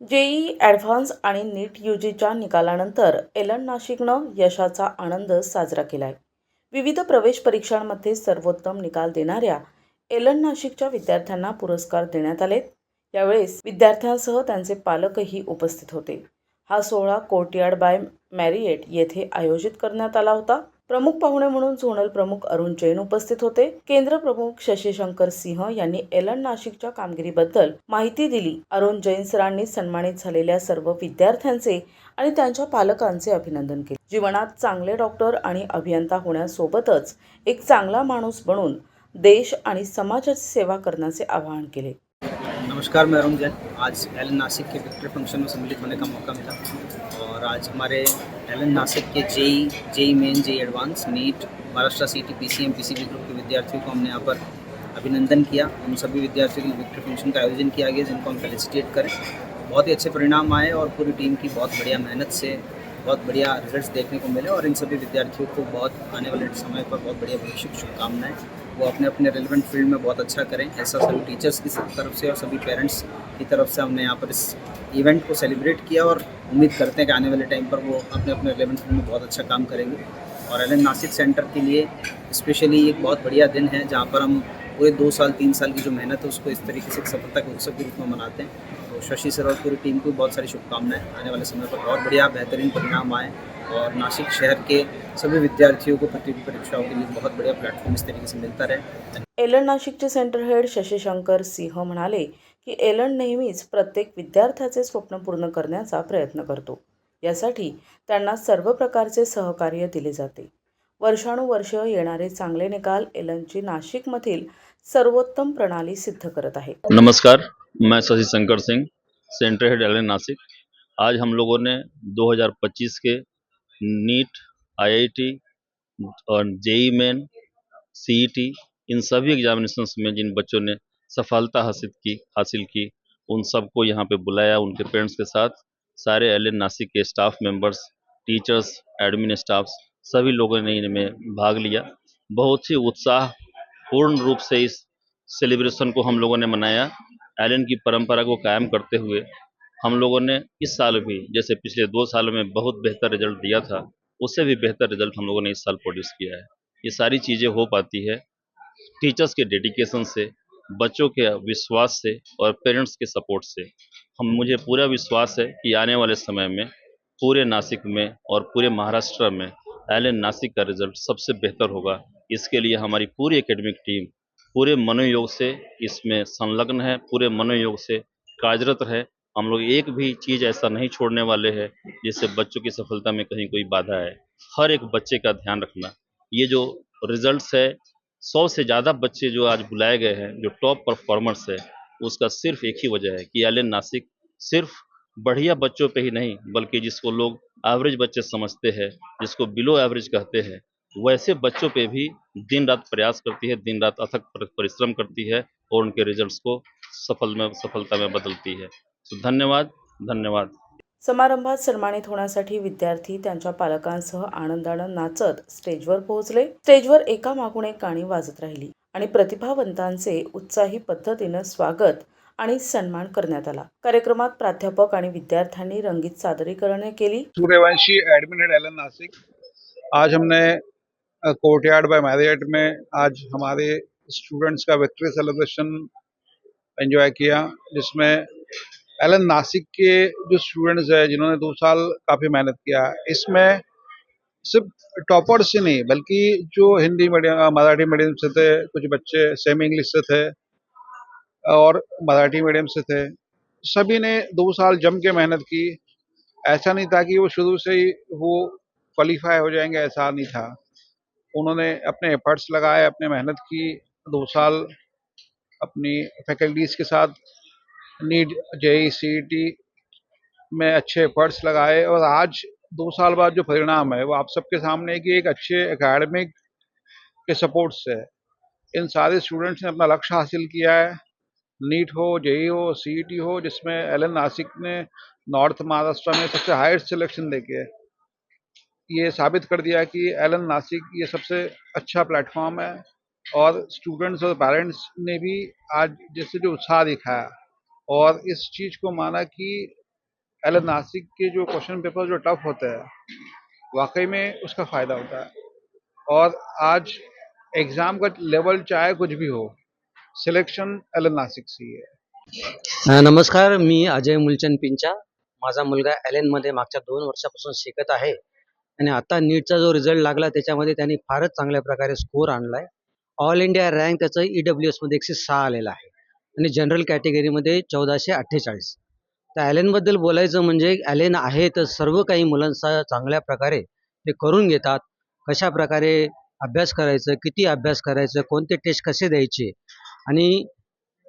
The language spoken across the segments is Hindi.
जेई ॲडव्हान्स आणि नीट यू जीच्या निकालानंतर एलन नाशिकनं यशाचा आनंद साजरा केला आहे विविध प्रवेश परीक्षांमध्ये सर्वोत्तम निकाल देणाऱ्या एलन नाशिकच्या विद्यार्थ्यांना पुरस्कार देण्यात आलेत. यावेळेस विद्यार्थ्यांसह त्यांचे पालकही उपस्थित होते. हा सोहळा कोर्टयार्ड बाय मॅरिएट येथे आयोजित करण्यात आला होता. प्रमुख पाहुणे म्हणून झोनल प्रमुख अरुण जैन उपस्थित होते. केंद्र प्रमुख शशीशंकर सिंह यांनी एलन नाशिकच्या कामगिरीबद्दल माहिती दिली. अरुण जैन सरांनी सन्मानित झालेल्या सर्व विद्यार्थ्यांचे आणि त्यांच्या पालकांचे अभिनंदन केले. जीवनात चांगले डॉक्टर आणि अभियंता होण्यासोबतच एक चांगला माणूस बनून देश आणि समाजाची सेवा करण्याचे आवाहन केले. नमस्कार मैं अरुण जैन. आज एल नासिक के विक्ट्री फंक्शन में सम्मिलित होने का मौका मिला और आज हमारे एलन नासिक के JEE JEE main, JEE advance, NEET, Maharashtra C T P C M P C B group के विद्यार्थियों को हमने यहाँ पर अभिनंदन किया। उन सभी विद्यार्थियों के लिए विक्ट्री फ़ंक्शन का आयोजन किया गया, जिनको हम फेलिसिटेट करें। बहुत ही अच्छे परिणाम आए और पूरी टीम की बहुत बढ़िया मेहनत से बहुत बढ़िया रिजल्ट्स देखने को मिले और इन सभी विद्यार्थियों को बहुत आने वाले समय पर बहुत बढ़िया भविष्य की शुभकामनाएँ। वो अपने अपने रेलिवेंट फ़ील्ड में बहुत अच्छा करें, ऐसा सभी टीचर्स की तरफ़ से और सभी पेरेंट्स की तरफ़ से हमने यहाँ पर इस इवेंट को सेलिब्रेट किया और उम्मीद करते हैं कि आने वाले टाइम पर वो अपने अपने रेलिवेंट फ़ील्ड में बहुत अच्छा काम करेंगे। और एल नासिक सेंटर के लिए स्पेशली एक बहुत बढ़िया दिन है, जहाँ पर हम पूरे दो साल, तीन साल की जो मेहनत है, उसको इस तरीके से एक सफलता के उत्सव के रूप में मनाते हैं। शशि सर और पूरी टीम को बहुत सारी शुभकामनाएं आने वाले समय पर। बहुत बढ़िया बेहतरीन परिणाम आए और नासिक शहर के सभी विद्यार्थियों को प्रतियोगी परीक्षाओं के लिए बहुत बढ़िया प्लेटफॉर्म इस तरीके से मिलता रहे। एलन नाशिकचे सेंटर हेड शशीशंकर सिंह म्हणाले की एलन नेहमीच प्रत्येक विद्यार्थ्याचे स्वप्न पूर्ण करण्याचा प्रयत्न करतो. यासाठी त्यांना सर्व प्रकारचे सहकार्य दिले जाते. वर्षानुवर्ष येणारे चांगले निकाल एलनची नाशिकमधील सर्वोत्तम प्रणाली सिद्ध करत आहे. नमस्कार मैं Shashi Shankar Singh centre head Allen Nashik. आज हम लोगों ने 2025 के नीट, आईआईटी और जेई मेन, सीईटी, इन सभी एग्जामिनेशंस में जिन बच्चों ने सफलता हासिल की हासिल की, उन सबको यहाँ पे बुलाया, उनके पेरेंट्स के साथ। सारे एल नासिक के staff members, teachers, admin staff सभी लोगों ने इनमें भाग लिया। बहुत ही उत्साह पूर्ण रूप से इस सेलिब्रेशन को हम लोगों ने मनाया। एलन की परंपरा को कायम करते हुए हम लोगों ने इस साल भी, जैसे पिछले दो साल में बहुत बेहतर रिज़ल्ट दिया था, उससे भी बेहतर रिज़ल्ट हम लोगों ने इस साल प्रोड्यूस किया है। ये सारी चीज़ें हो पाती है टीचर्स के डेडिकेशन से, बच्चों के विश्वास से और पेरेंट्स के सपोर्ट से। हम, मुझे पूरा विश्वास है कि आने वाले समय में पूरे नासिक में और पूरे महाराष्ट्र में एल नासिक का रिज़ल्ट सबसे बेहतर होगा। इसके लिए हमारी पूरी एकेडमिक टीम पूरे मनोयोग से इसमें संलग्न है, पूरे मनोयोग से कार्यरत है। हम लोग एक भी चीज़ ऐसा नहीं छोड़ने वाले हैं जिससे बच्चों की सफलता में कहीं कोई बाधा है हर एक बच्चे का ध्यान रखना। ये जो रिजल्ट्स है, सौ से ज़्यादा बच्चे जो आज बुलाए गए हैं, जो टॉप परफॉर्मर्स है, उसका सिर्फ़ एक ही वजह है कि एल नासिक सिर्फ़ बढ़िया बच्चों पे ही नहीं, बल्कि जिसको लोग एवरेज बच्चे समझते हैं, जिसको बिलो एवरेज कहते हैं वैसे बच्चों पे भी दिन रात प्रयास करती है दिन रात अथक पर- परिश्रम करती है और उनके रिजल्ट्स को सफल में सफलता में बदलती है। तो धन्यवाद धन्यवाद। समारंभात सन्मानित होण्यासाठी विद्यार्थी त्यांच्या पालकांसह आनंदानं नाचत स्टेजवर पोहोचले. स्टेजवर एका मागून एक गाणी वाजत राहिली आणि प्रतिभावंतांचे उत्साही पद्धतीनं स्वागत आणि सन्मान करण्यात आला. कार्यक्रमात प्राध्यापक आणि विद्यार्थ्यांनी रंगीत सादरीकरणे केली. Suryavanshi admin head Allen Nashik आज हमने कोर्टयार्ड बाय मैरियट में आज हमारे स्टूडेंट्स का विक्ट्री सेलिब्रेशन एंजॉय किया, जिसमें एलन नासिक के जो स्टूडेंट्स हैं, जिन्होंने दो साल काफ़ी मेहनत किया। इसमें सिर्फ़ टॉपर्स ही नहीं, बल्कि जो हिंदी मीडियम मराठी मीडियम से थे, कुछ बच्चे सेमी इंग्लिश से थे और मराठी मीडियम से थे, सभी ने दो साल जम के मेहनत की। ऐसा नहीं था कि वो शुरू से ही वो क्वालिफाई हो जाएँगे, ऐसा नहीं था। उन्होंने अपने एफर्ट्स लगाए, अपने मेहनत की, दो साल अपनी फैकल्टीज़ के साथ नीट जेई सी में अच्छे एफर्ट्स लगाए और आज दो साल बाद जो परिणाम है, वो आप सबके सामने है कि एक अच्छे एकेडमिक के सपोर्ट से इन सारे स्टूडेंट्स ने अपना लक्ष्य हासिल किया है। नीट हो जेई हो सी हो, जिसमें एल नासिक ने नॉर्थ महाराष्ट्र में सबसे हाईएस्ट सिलेक्शन देके ये साबित कर दिया कि एल नासिक ये सबसे अच्छा प्लेटफॉर्म है और स्टूडेंट्स और पेरेंट्स ने भी आज जैसे जो उत्साह दिखाया और इस चीज़ को माना कि एल नासिक के जो क्वेश्चन पेपर जो टफ होते हैं, वाकई में उसका फ़ायदा होता है। और आज एग्ज़ाम का लेवल चाहे कुछ भी हो, सिलेक्शन एल नासिक से ही है। नमस्कार, मी अजय मुलचंद पिंचा। माझा मुलगा एल एनमध्ये मागच्या दोन वर्षापासून शिकत आहे. आणि आता नीटचा जो रिझल्ट लागला त्याच्यामध्ये त्यांनी फारच चांगल्या प्रकारे स्कोर आणला आहे ऑल इंडिया रँक त्याचं ई डब्ल्यू एसमध्ये एकशे सहा आलेला आहे. आणि जनरल कॅटेगरीमध्ये चौदाशे अठ्ठेचाळीस. तर ॲलेनबद्दल बोलायचं म्हणजे ॲलेन आहे तर सर्व काही मुलांचा चांगल्या प्रकारे ते करून घेतात. कशा प्रकारे अभ्यास करायचं किती अभ्यास करायचं कोणते टेस्ट कसे द्यायचे? आणि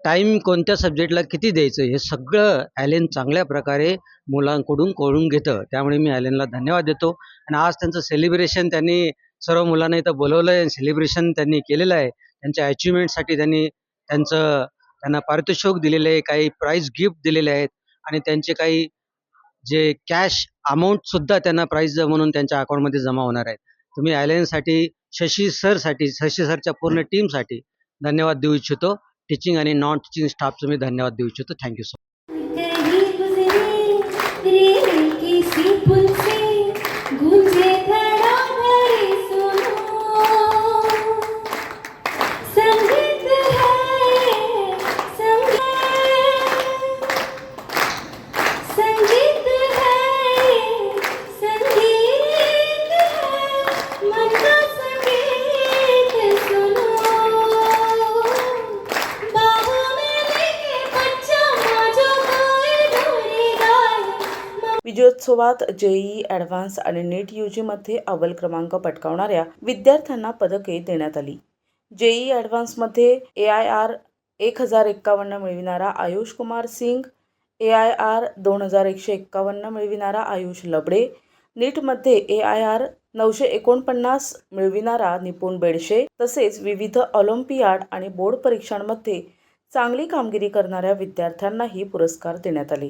टाईम कोणत्या सब्जेक्टला किती द्यायचं हे सगळं ॲलेन चांगल्या प्रकारे मुलांकडून कळून घेतं. त्यामुळे मी ॲलेनला धन्यवाद देतो. आणि आज त्यांचं सेलिब्रेशन त्यांनी सर्व मुलांना इथं बोलवलं आहे सेलिब्रेशन त्यांनी केलेलं आहे. त्यांच्या अचिव्हमेंटसाठी त्यांनी त्यांचं त्यांना पारितोषिक दिलेलं आहे काही प्राईज गिफ्ट दिलेले आहेत. आणि त्यांचे काही जे कॅश अमाऊंटसुद्धा त्यांना प्राईज म्हणून त्यांच्या अकाउंटमध्ये जमा होणार आहेत. तुम्ही ॲलेनसाठी शशी सरसाठी शशी सरच्या पूर्ण टीमसाठी धन्यवाद देऊ इच्छितो. टीचिंग आणि नॉन टीचिंग स्टाफचं मी धन्यवाद देऊ थैंक यू सो गाए जेईई ॲडव्हान्स आणि नीट यूजीमध्ये अव्वल क्रमांक पटकावणाऱ्या विद्यार्थ्यांना पदके देण्यात आली. जेईई ॲडव्हान्समध्ये ए आय आर एक हजार एक्कावन्न मिळविणारा Ayush Kumar Singh A I R दोन हजार एकशे एक्कावन्न मिळविणारा आयुष लबडे नीटमध्ये ए आय आर नऊशे एकोणपन्नास मिळविणारा निपुण बेडशे तसेच विविध ऑलिम्पियाड आणि बोर्ड परीक्षांमध्ये चांगली कामगिरी करणाऱ्या विद्यार्थ्यांनाही पुरस्कार देण्यात आले.